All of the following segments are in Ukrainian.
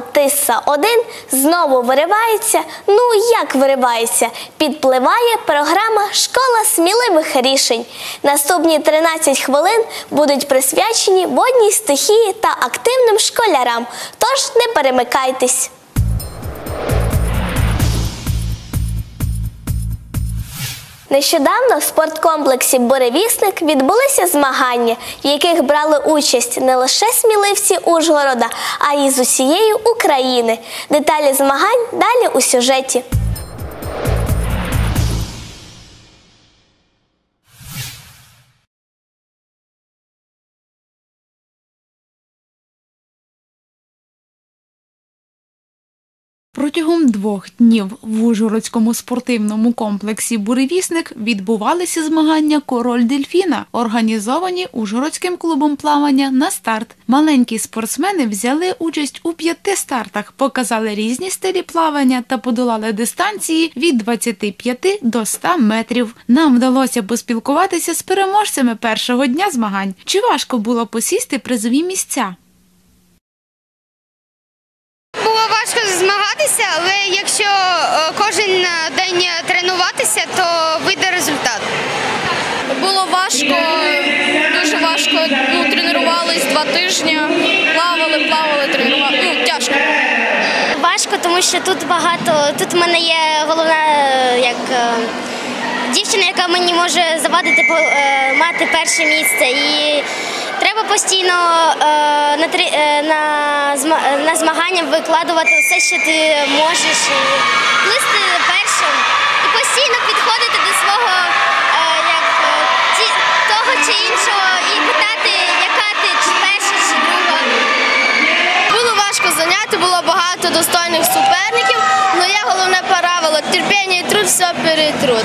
Тиса 1 знову виривається. Ну як виривається? Підпливає програма Школа сміливих рішень. Наступні 13 хвилин будуть присвячені водній стихії та активним школярам. Тож не перемикайтесь. Нещодавно в спорткомплексі Буревісник відбулися змагання, в яких брали участь не лише сміливці Ужгорода, а й з усієї України. Деталі змагань далі у сюжеті. Протягом двох днів в Ужгородському спортивному комплексі Буревісник відбувалися змагання Король Дельфіна, організовані Ужгородським клубом плавання на старт. Маленькі спортсмени взяли участь у п'яти стартах, показали різні стилі плавання та подолали дистанції від 25 до 100 метрів. Нам вдалося поспілкуватися з переможцями першого дня змагань. Чи важко було посісти призові місця? Змагатися, але якщо е, кожен день тренуватися, то вийде результат. Було важко, дуже важко. Ну, тренувались два тижні, плавали, плавали, тренували. Ну, тяжко. Важко, тому що тут багато. Тут в мене є головна е, як е, дівчина, яка мені може завадити мати перше місце. І треба постійно на, е, на, е, на змагання викладувати все, що ти можеш, і плисти першим. І постійно підходити до свого е, як, е, ті, того чи іншого і питати, яка ти, чи перша, чи друга. Було важко заняти, було багато достойних суперників, але я головне правило терпіння і труд все перетрут.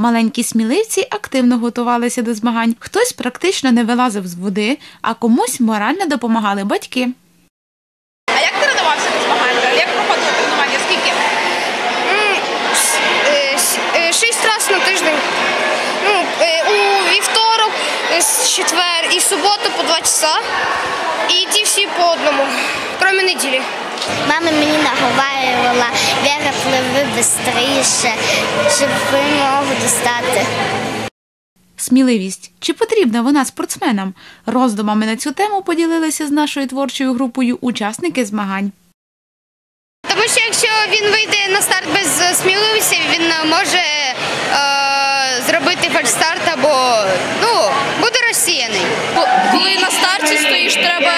Маленькі сміливці активно готувалися до змагань. Хтось практично не вилазив з води, а комусь морально допомагали батьки. А як тренувався на змаганнях? Як проходило тренування? Скільки? Е, е, Шість разів на тиждень. Ну, е, у вівторок, четвер і суботу по два часа. І ті всі по одному, крім неділі. Мама мені наговарювала, Вера пливи швидше, щоб вимогу достати. Сміливість чи потрібна вона спортсменам? Роздумами на цю тему поділилися з нашою творчою групою учасники змагань. Тому що якщо він вийде на старт без сміливості, він може е, зробити фальстарт або ну, буде розсіяний. Коли на старті стоїш, треба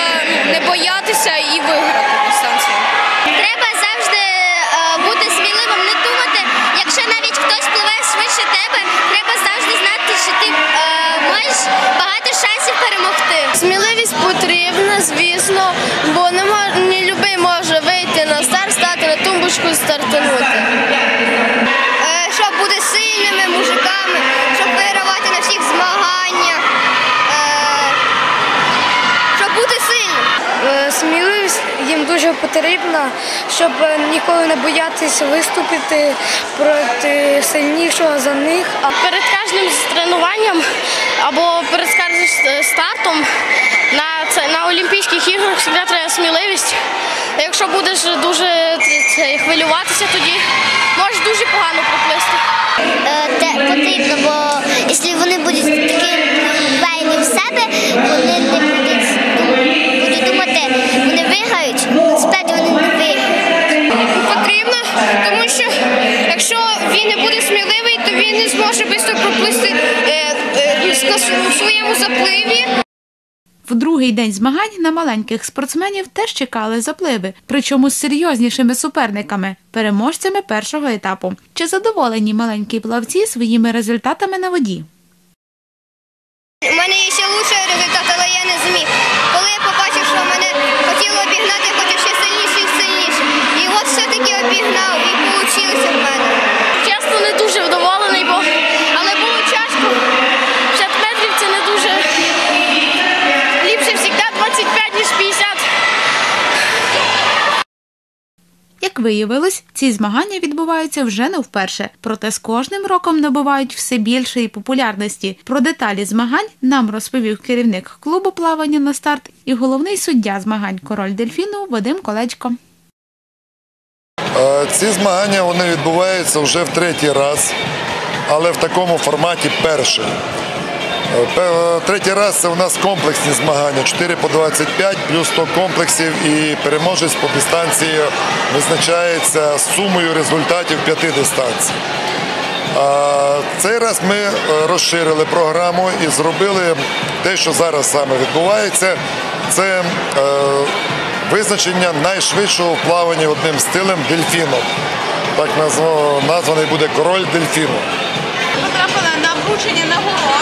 ну, не боятися і виграти їм дуже потрібна, щоб е, ніколи не боятися виступити проти сильнішого за них. Перед кожним тренуванням або перед кожним стартом на, це, на Олімпійських іграх завжди треба сміливість. Якщо будеш дуже це, хвилюватися, тоді можеш дуже погано другий день змагань на маленьких спортсменів теж чекали запливи, причому з серйознішими суперниками, переможцями першого етапу. Чи задоволені маленькі плавці своїми результатами на воді? У мене ще лучший результат, але я не зміг. Коли я побачив, що мене хотіло обігнати, я хотів ще сильніше і сильніше. І от все-таки обігнав, і вийшло в мене. Чесно, не дуже вдоволений, бо але було тяжко. 50 метрів це не дуже. Ліпше завжди 25, ніж 50. Виявилось, ці змагання відбуваються вже не вперше, проте з кожним роком набувають все більшої популярності. Про деталі змагань нам розповів керівник клубу плавання на старт і головний суддя змагань Король Дельфіну Вадим Колечко. Е, Ці змагання вони відбуваються вже в третій раз, але в такому форматі перший. Е, пе- Третій раз це у нас комплексні змагання 4 по 25 плюс 100 комплексів і переможець по дистанції визначається сумою результатів п'яти дистанцій. Цей раз ми е, розширили програму і зробили те, що зараз саме відбувається. Це е, визначення найшвидшого в плаванні одним стилем дельфіном. Так названий буде король дельфіну. Потрапили на вручення нагород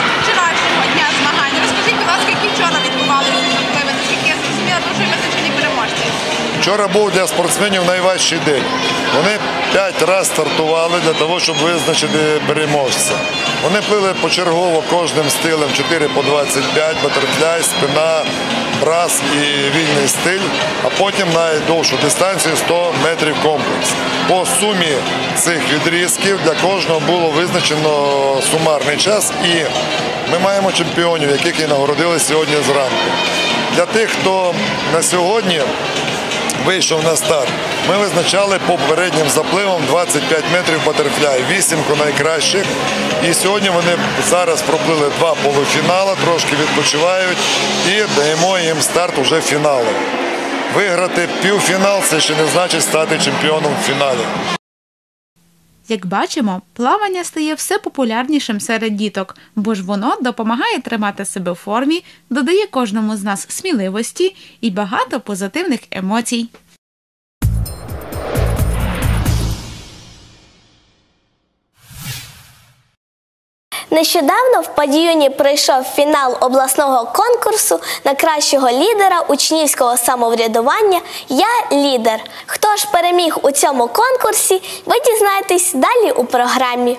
Вчора був для спортсменів найважчий день. Вони п'ять разів стартували для того, щоб визначити переможця. Вони плили почергово кожним стилем 4 по 25, батерфляй, спина, брас і вільний стиль, а потім найдовшу дистанцію 100 метрів комплекс. По сумі цих відрізків для кожного було визначено сумарний час і ми маємо чемпіонів, яких і нагородили сьогодні зранку. Для тих, хто на сьогодні вийшов на старт. Ми визначали по попереднім запливам 25 метрів батерфляй, вісімку найкращих. І сьогодні вони зараз проплили два полуфінали, трошки відпочивають і даємо їм старт уже фіналу. Виграти півфінал це ще не значить стати чемпіоном в фіналі. Як бачимо, плавання стає все популярнішим серед діток, бо ж воно допомагає тримати себе в формі, додає кожному з нас сміливості і багато позитивних емоцій. Нещодавно в Падіюні пройшов фінал обласного конкурсу на кращого лідера учнівського самоврядування Я лідер. Хто ж переміг у цьому конкурсі, ви дізнаєтесь далі у програмі.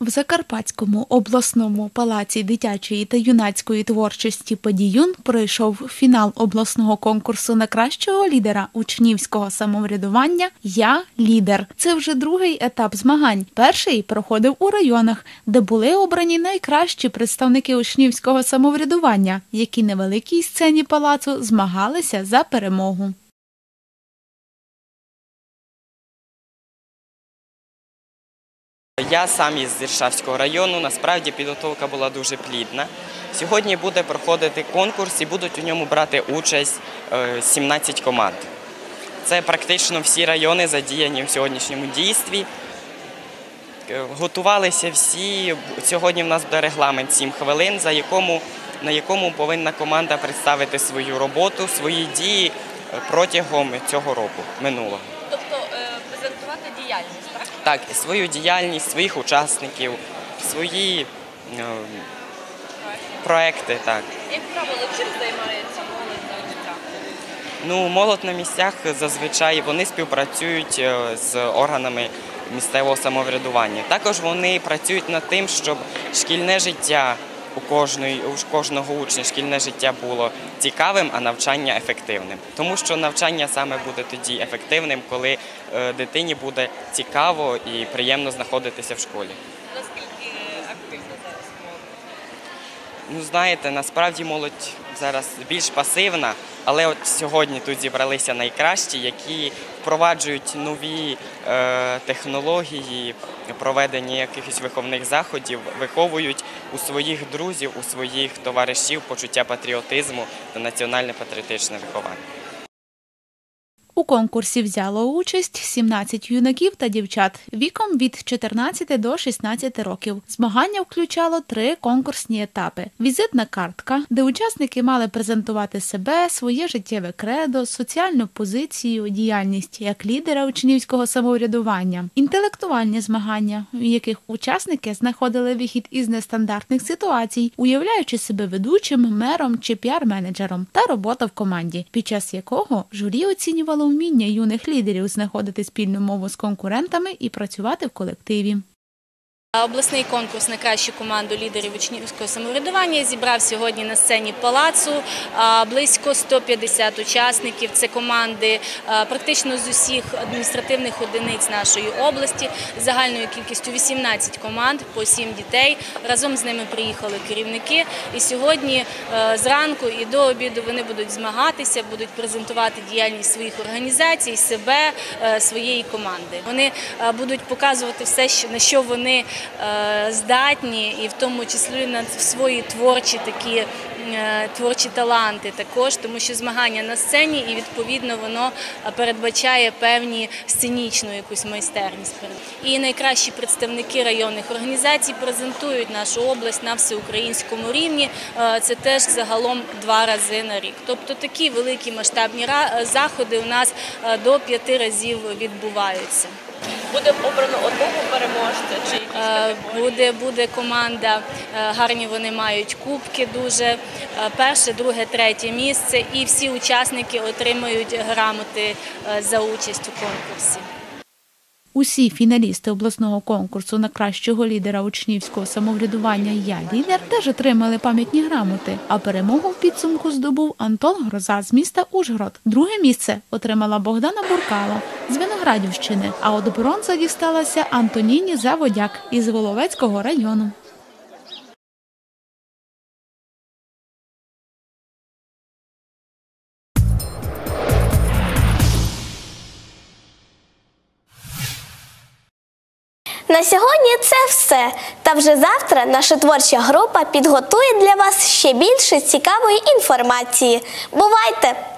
В Закарпатському обласному палаці дитячої та юнацької творчості Подіюн пройшов фінал обласного конкурсу на кращого лідера учнівського самоврядування Я лідер. Це вже другий етап змагань. Перший проходив у районах, де були обрані найкращі представники учнівського самоврядування, які на великій сцені палацу змагалися за перемогу. Я сам із Іршавського району. Насправді підготовка була дуже плідна. Сьогодні буде проходити конкурс і будуть у ньому брати участь е, 17 команд. Це практично всі райони задіяні в сьогоднішньому дійстві. Е, Готувалися всі. Сьогодні в нас буде регламент 7 хвилин, за якому, на якому повинна команда представити свою роботу, свої дії е, протягом цього року, минулого. Так, свою діяльність, своїх учасників, свої е, проекти. Так. Як правило, чим займається молодь на місцях? Ну, молодь на місцях зазвичай вони співпрацюють е, з органами місцевого самоврядування. Також вони працюють над тим, щоб шкільне життя у кожної у кожного учня шкільне життя було цікавим, а навчання ефективним. Тому що навчання саме буде тоді ефективним, коли е, дитині буде цікаво і приємно знаходитися в школі. Наскільки активно зараз молодь? Ну, знаєте, насправді молодь зараз більш пасивна, але от сьогодні тут зібралися найкращі, які впроваджують нові е, технології, проведення якихось виховних заходів, виховують у своїх друзів, у своїх товаришів почуття патріотизму та національне патріотичне виховання. У конкурсі взяло участь 17 юнаків та дівчат віком від 14 до 16 років. Змагання включало три конкурсні етапи: візитна картка, де учасники мали презентувати себе, своє життєве кредо, соціальну позицію, діяльність як лідера учнівського самоврядування, інтелектуальні змагання, в яких учасники знаходили вихід із нестандартних ситуацій, уявляючи себе ведучим, мером чи піар-менеджером, та робота в команді, під час якого журі оцінювало вміння юних лідерів знаходити спільну мову з конкурентами і працювати в колективі. Обласний конкурс на кращу команду лідерів учнівського самоврядування зібрав сьогодні на сцені палацу близько 150 учасників. Це команди практично з усіх адміністративних одиниць нашої області, загальною кількістю 18 команд по 7 дітей. Разом з ними приїхали керівники. І сьогодні зранку і до обіду вони будуть змагатися, будуть презентувати діяльність своїх організацій, себе, своєї команди. Вони будуть показувати все, на що вони здатні, і в тому числі на свої творчі такі е, творчі таланти також, тому що змагання на сцені і відповідно воно е, передбачає певні сценічну якусь майстерність. І найкращі представники районних організацій презентують нашу область на всеукраїнському рівні. Е, Це теж загалом два рази на рік. Тобто такі великі масштабні заходи у нас е, до п'яти разів відбуваються. Буде обрано одного переможця чи якісь Е. Буде, буде команда, е, гарні вони мають кубки дуже, е, перше, друге, третє місце і всі учасники отримують грамоти за участь у конкурсі. Усі фіналісти обласного конкурсу на кращого лідера учнівського самоврядування Я лідер теж отримали пам'ятні грамоти. А перемогу в підсумку здобув Антон Гроза з міста Ужгород. Друге місце отримала Богдана Буркала з Виноградівщини. А от бронза дісталася Антоніні Заводяк із Воловецького району. На сьогодні це все. Та вже завтра наша творча група підготує для вас ще більше цікавої інформації. Бувайте!